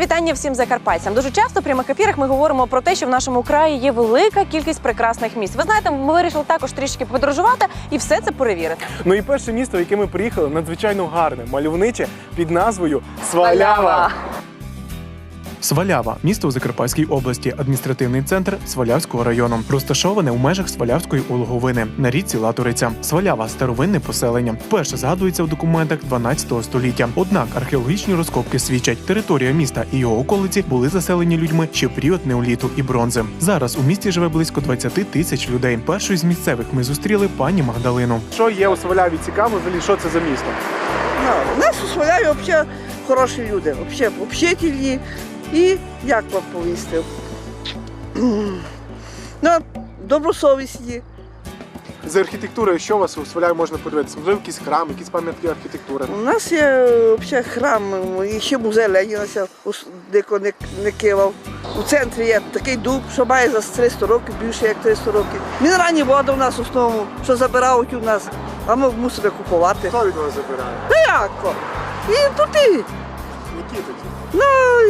вітання всім закарпатцям. Дуже часто в прямих ефірах ми говоримо про те, що в нашому краї є велика кількість прекрасних місць. Ви знаєте, ми вирішили також трішки подорожувати і все це перевірити. Ну і перше місто, в яке ми приїхали, надзвичайно гарне, мальовниче під назвою Свалява. Свалява місто у Закарпатській області, адміністративний центр Свалявського району, розташоване у межах Свалявської улоговини на річці Латориця. Свалява старовинне поселення. Вперше згадується у документах 12 століття. Однак археологічні розкопки свідчать, територія міста і його околиці були заселені людьми ще в період неоліту і бронзи. Зараз у місті живе близько 20 тисяч людей. Першою з місцевих ми зустріли пані Магдалину. Що є у Сваляві цікаво, взагалі, що це за місто? Ну, у нас у Сваляві взагалі хороші люди, взагалі общительні і як вам повісти? Ну, добросовісні. З архітектурою, що у вас у Сваляві можна подивитися? Можливо, якісь храми, якісь пам'ятки архітектури. У нас є взагалі храм, і ще музей Леніна, дико не, не кивав. У центрі є такий дуб, що має за 300 років, більше як 300 років. Мінеральні води у нас в основному, що забирають у нас, а ми мусимо купувати. Хто від вас забирає? Ну як? І туди. Тоді? Ну,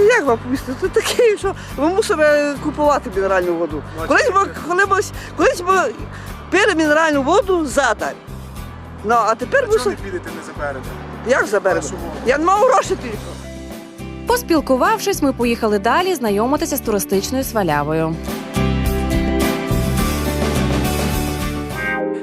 як вам повісти? Це таке, що ми мусимо купувати мінеральну воду. Ну, Колись ми, коли ми, колись ми пили мінеральну воду задар. Ну, а тепер Чого мусимо, не підете, не заберете? як заберемо? Воду. Я не мав гроші тільки. Поспілкувавшись, ми поїхали далі знайомитися з туристичною свалявою.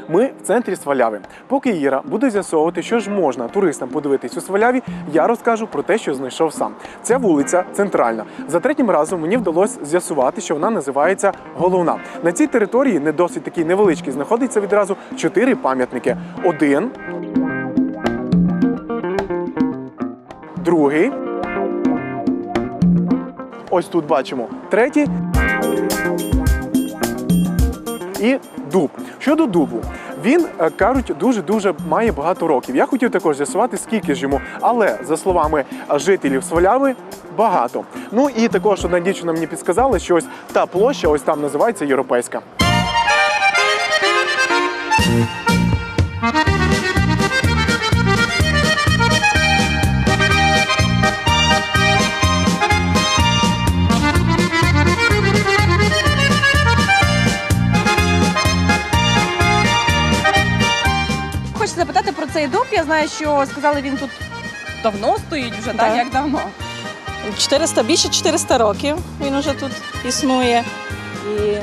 Ми в центрі Сваляви. Поки Іра буде з'ясовувати, що ж можна туристам подивитись у Сваляві, я розкажу про те, що знайшов сам. Ця вулиця центральна. За третім разом мені вдалося з'ясувати, що вона називається Головна. На цій території, не досить такий невеличкий, знаходиться відразу чотири пам'ятники. Один. Другий. Ось тут бачимо. Третій. і дуб. Щодо дубу, він е, кажуть дуже дуже має багато років. Я хотів також з'ясувати, скільки ж йому, але за словами жителів Сваляви, багато. Ну і також одна дівчина мені підсказала, що ось та площа, ось там називається європейська. Знаю, що сказали, він тут давно стоїть вже, так? Так. Як давно? 400, більше 400 років він уже тут існує. І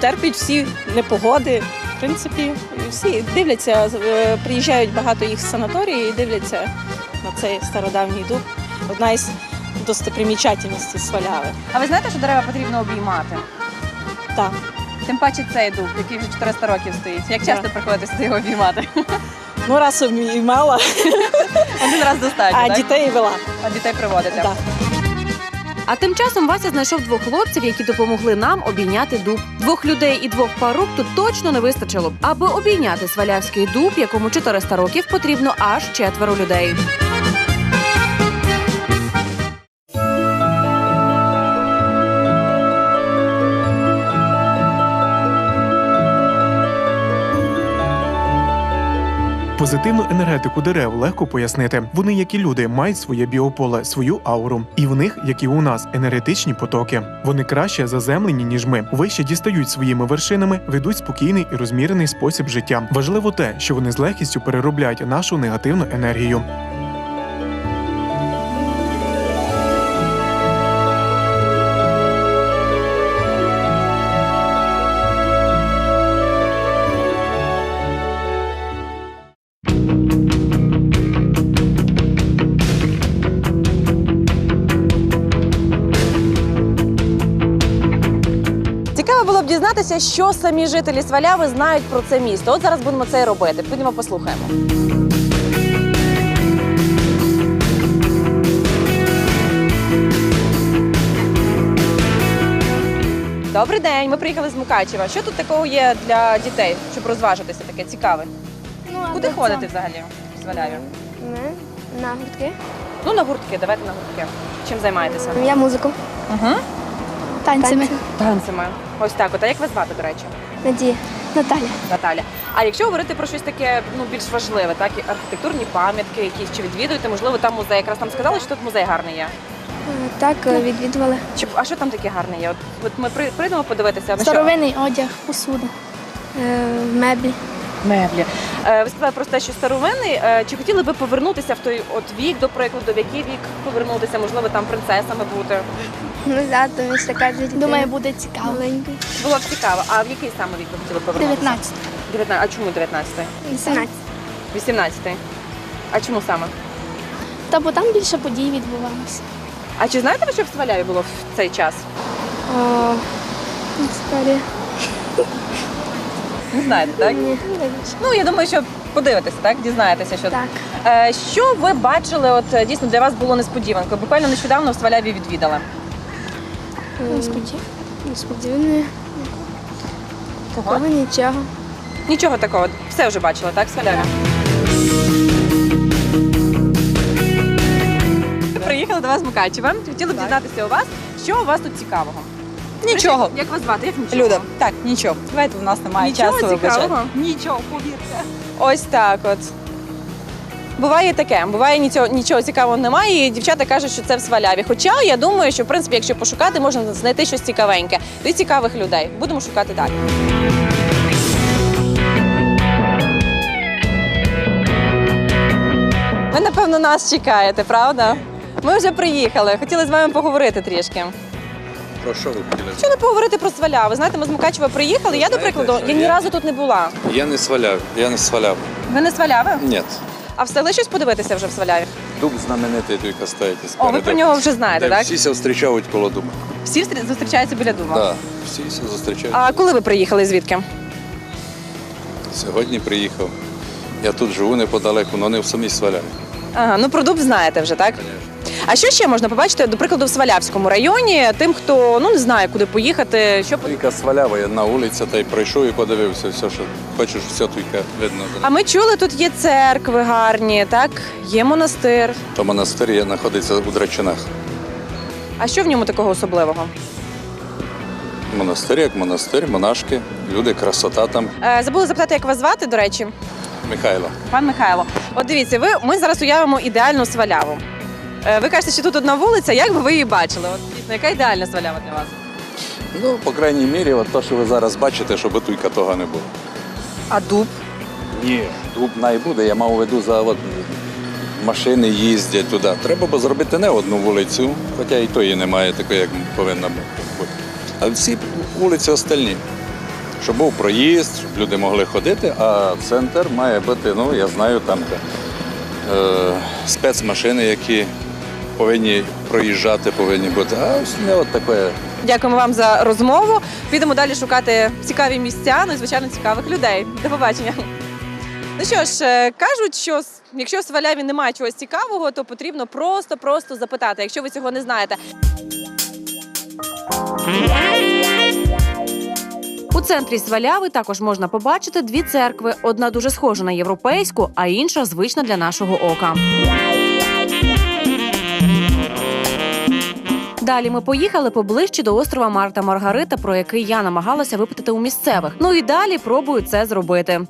терпить всі непогоди. В принципі, всі дивляться, е, приїжджають багато їх з санаторії і дивляться на цей стародавній дуб. Одна із достопримічательностей Сваляви. А ви знаєте, що дерева потрібно обіймати? Так. Тим паче цей дуб, який вже 400 років стоїть. Як часто приходите його обіймати? Ну, раз і мала, Один раз достатньо, а так? дітей вела. А дітей приводите. Так. А тим часом Вася знайшов двох хлопців, які допомогли нам обійняти дуб. Двох людей і двох паруб тут точно не вистачило. б. Аби обійняти свалявський дуб, якому 400 років, потрібно аж четверо людей. Позитивну енергетику дерев легко пояснити. Вони, як і люди, мають своє біополе, свою ауру. І в них, як і у нас, енергетичні потоки. Вони краще заземлені, ніж ми. Вище дістають своїми вершинами, ведуть спокійний і розмірений спосіб життя. Важливо те, що вони з легкістю переробляють нашу негативну енергію. Дізнатися, що самі жителі Сваляви знають про це місто. От зараз будемо це і робити. Ходімо послухаємо. Добрий день, ми приїхали з Мукачева. Що тут такого є для дітей, щоб розважитися таке цікаве? Ну, Куди а ходите взагалі в Сваляві? Ми на гуртки. Ну, на гуртки, давайте на гуртки. Чим займаєтеся? Я музику. Угу. Танцями. Танцями. Ось так. От. А як вас звати, до речі? Надія. Наталя. Наталя. А якщо говорити про щось таке ну більш важливе, так і архітектурні пам'ятки, якісь чи відвідуєте, можливо, там музей. Якраз там сказали, що тут музей гарний є. Так, е, відвідували. Чи а що там таке гарне є? От, от ми при- прийдемо подивитися на Старовинний одяг, посуда, е, меблі. меблі. Е, ви сказали про те, що старовинний. Е, чи хотіли би повернутися в той от вік, до прикладу, в який вік повернутися? Можливо, там принцесами бути? Ну, да, то ось така Думаю, буде цікаво. Маленький. Було б цікаво. А в який саме вік ви хотіли повернутися? 19. 19. А чому 19? 18. 18. А чому саме? Та бо там більше подій відбувалося. А чи знаєте ви, що в Сваляві було в цей час? О, історія. Не знаєте, так? Ні, Ну я думаю, що подивитеся, так? Дізнаєтеся, що Так. Е, що ви бачили? От дійсно для вас було несподіванкою. Буквально нещодавно в Сваляві відвідали. Несподівано. Несподівано. Такого нічого. Нічого такого. Все вже бачили, так? Ми Приїхали до вас з Мукачева. Хотіли б дізнатися у вас, що у вас тут цікавого. Нічого. Як вас звати? Як нічого? Люда, так, нічого. Давайте у нас немає Нічого часу цікавого? Нічого, повірте. Ось так от. Буває таке, буває нічого, нічого цікавого немає, і дівчата кажуть, що це в сваляві. Хоча я думаю, що в принципі, якщо пошукати, можна знайти щось цікавеньке і цікавих людей. Будемо шукати далі. Ви, напевно, нас чекаєте, правда? Ми вже приїхали. Хотіли з вами поговорити трішки. Про що ви хотіли? Хотіли поговорити про сваля. Ви знаєте, ми з Мукачева приїхали. Я, до Знаєте, прикладу, я ні я- разу тут не була. Я не сваляв, я не сваляв. Ви не сваляви? Ні. А встигли щось подивитися вже в сваляві? Дуб знаменитий, той яка стоїть О, спереду. ви про нього вже знаєте, Де так? Всі ся зустрічають коло дуба. Всі встр- зустрічаються біля дуба. Так, всі ся зустрічають. А коли ви приїхали? Звідки? Сьогодні приїхав. Я тут живу неподалеку, але не в самій сваляві. Ага, ну про дуб знаєте вже, так? А що ще можна побачити, до прикладу, в Свалявському районі, тим, хто ну не знає, куди поїхати, що Тільки свалява, я на вулиці та й пройшов і подивився все, що хочеш, все тільки видно. А ми чули, тут є церкви гарні, так? Є монастир. То монастир є, знаходиться у Драчинах. А що в ньому такого особливого? Монастир як монастир, монашки, люди, красота там. Е, забула запитати, як вас звати, до речі. Михайло. Пан Михайло, от дивіться, ви ми зараз уявимо ідеальну сваляву. Е, ви кажете, що тут одна вулиця, як би ви її бачили? От дійсно, яка ідеальна свалява для вас? Ну, по крайній мірі, от то, що ви зараз бачите, щоб туйка того не було. А дуб? Ні, дуб най буде, я мав у виду за от, машини їздять туди. Треба б зробити не одну вулицю, хоча і тої немає такої, як повинна бути. А всі вулиці остальні. Щоб був проїзд, щоб люди могли ходити, а центр має бути, ну я знаю, там де, е, спецмашини, які повинні проїжджати, повинні бути. А не от таке. Дякуємо вам за розмову. Підемо далі шукати цікаві місця, ну і звичайно цікавих людей. До побачення. Ну що ж, е, кажуть, що якщо в Сваляві немає чогось цікавого, то потрібно просто-просто запитати, якщо ви цього не знаєте. У центрі Сваляви також можна побачити дві церкви: одна дуже схожа на європейську, а інша звична для нашого ока. Далі ми поїхали поближче до острова Марта Маргарита, про який я намагалася випитати у місцевих. Ну і далі пробую це зробити.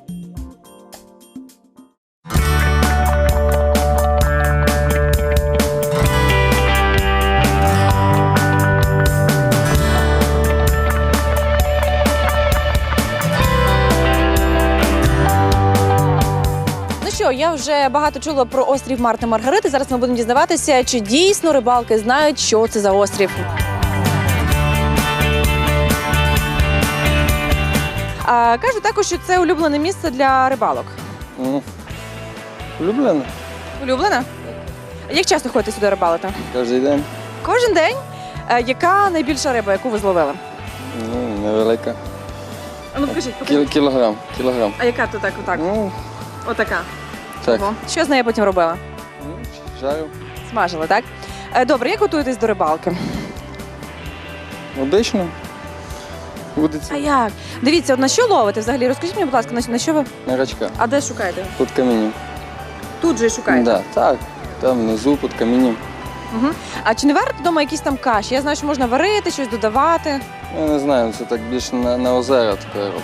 Що, я вже багато чула про острів Марта Маргарити. Зараз ми будемо дізнаватися, чи дійсно рибалки знають, що це за острів. А, кажуть також, що це улюблене місце для рибалок. Улюблено Улюблене? Як часто ходите сюди рибалити? кожен день. Кожен день. Е, Яка найбільша риба, яку ви зловили? Ну, невелика. А Ну, покажіть, Кіл, кілограм. Кілограм. А яка тут так, отак? Ну, Отака. Так. Ого. Що з нею потім робила? Ну, Жарю. Смажили, так? Е, Добре, як готуєтесь до рибалки? Обично. Вудиться А як? Дивіться, от на що ловите взагалі? Розкажіть мені, будь ласка, на, на що ви? на рачка. А де шукаєте? Під камінням. Тут же і шукаєте. Да, так. Там внизу під камінням. Угу. А чи не варите вдома якісь там каші? Я знаю, що можна варити, щось додавати. Я не знаю, це так більше на, на озера таке роблять.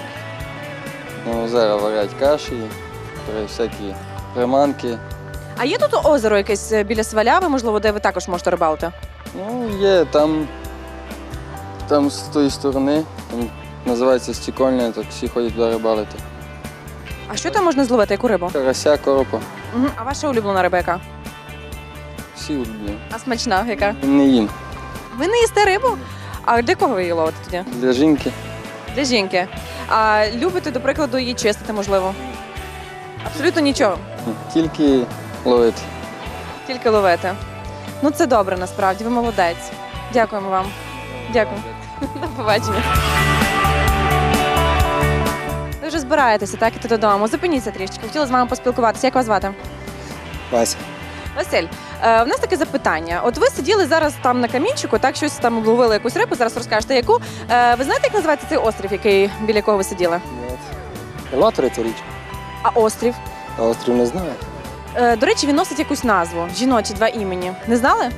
На озера варять каші, при всякі приманки. А є тут озеро якесь е, біля сваляви, можливо, де ви також можете рибалити? Ну, є там, там з тої сторони, там називається стікольня, так всі ходять туди рибалити. А що там можна зловити? Яку рибу? Карася, коропа, Мгм. А ваша улюблена риба яка? всі люблять. А смачна яка? Не їм. Ви не їсте рибу? А для кого ви її ловите тоді? Для жінки Для жінки. А любите, до прикладу, її чистити, можливо? Абсолютно нічого. Ні, тільки ловити. Тільки ловити. Ну це добре насправді, ви молодець. Дякуємо вам. Дякую. До побачення. Ви вже збираєтеся, так, іти додому. Зупиніться трішечки. Хотіла з вами поспілкуватися. Як вас звати? Вася. Василь, е, в нас таке запитання. От ви сиділи зараз там на камінчику, так щось там ловили якусь рибу, зараз розкажете яку. Е, ви знаєте, як називається цей острів, який біля якого ви сиділи? Ні. Латори це річ. А острів? А острів не знаю. Е, до речі, він носить якусь назву. Жіночі два імені. Не знали?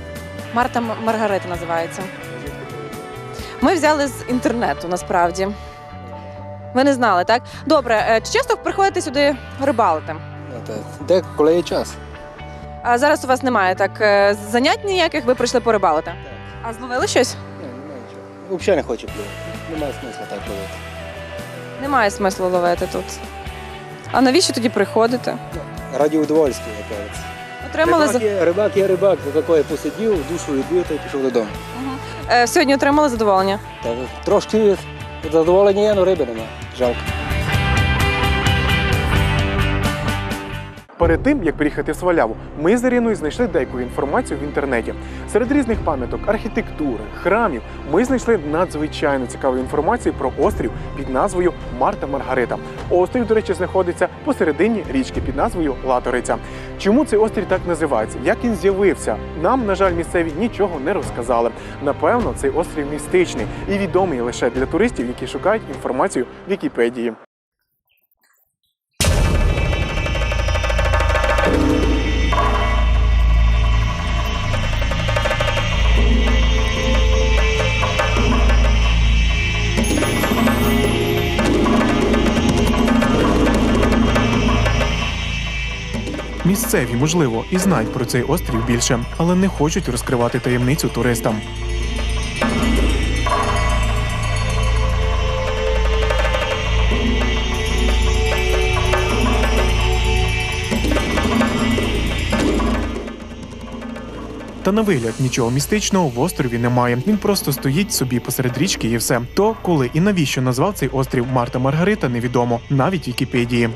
Марта М- Маргарита називається. Ми взяли з інтернету насправді. Ви не знали, так? Добре, е, чи часто приходите сюди рибалити? Ну, та Де коли є час? А зараз у вас немає так е, занять ніяких, ви прийшли порибалити. А зловили щось? Ні, немає нічого. Взагалі не хочу пливати. Немає смисла так ловити. Немає смислу ловити тут. А навіщо тоді приходите? Раді удовольствия, як кажеться. Отримали Рибак за... є, рибак є рибак, за такое посидів, душу відбив та й пішов додому. е, сьогодні отримали задоволення. Та трошки задоволення є, але риби немає. Жалко. Перед тим, як приїхати в Сваляву, ми з Іриною знайшли деяку інформацію в інтернеті. Серед різних пам'яток, архітектури, храмів ми знайшли надзвичайно цікаву інформацію про острів під назвою Марта Маргарита. Острів, до речі, знаходиться посередині річки під назвою Латориця. Чому цей острів так називається? Як він з'явився? Нам, на жаль, місцеві нічого не розказали. Напевно, цей острів містичний і відомий лише для туристів, які шукають інформацію в Вікіпедії. Місцеві, можливо, і знають про цей острів більше, але не хочуть розкривати таємницю туристам. Та на вигляд нічого містичного в острові немає. Він просто стоїть собі посеред річки і все. То коли і навіщо назвав цей острів Марта Маргарита, невідомо, навіть Вікіпедії.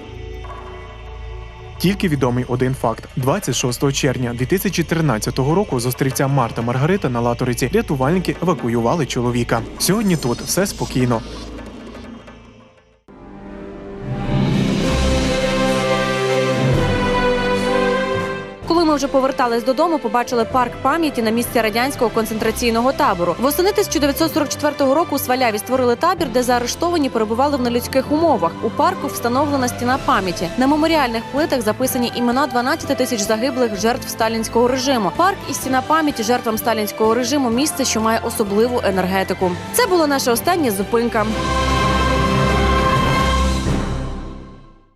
Тільки відомий один факт: 26 червня 2013 року з острівця Марта Маргарита на Латориці рятувальники евакуювали чоловіка. Сьогодні тут все спокійно. Вже повертались додому, побачили парк пам'яті на місці радянського концентраційного табору. Восени 1944 року у Сваляві створили табір, де заарештовані перебували в нелюдських умовах. У парку встановлена стіна пам'яті. На меморіальних плитах записані імена 12 тисяч загиблих жертв сталінського режиму. Парк і стіна пам'яті жертвам сталінського режиму місце, що має особливу енергетику. Це була наша остання зупинка.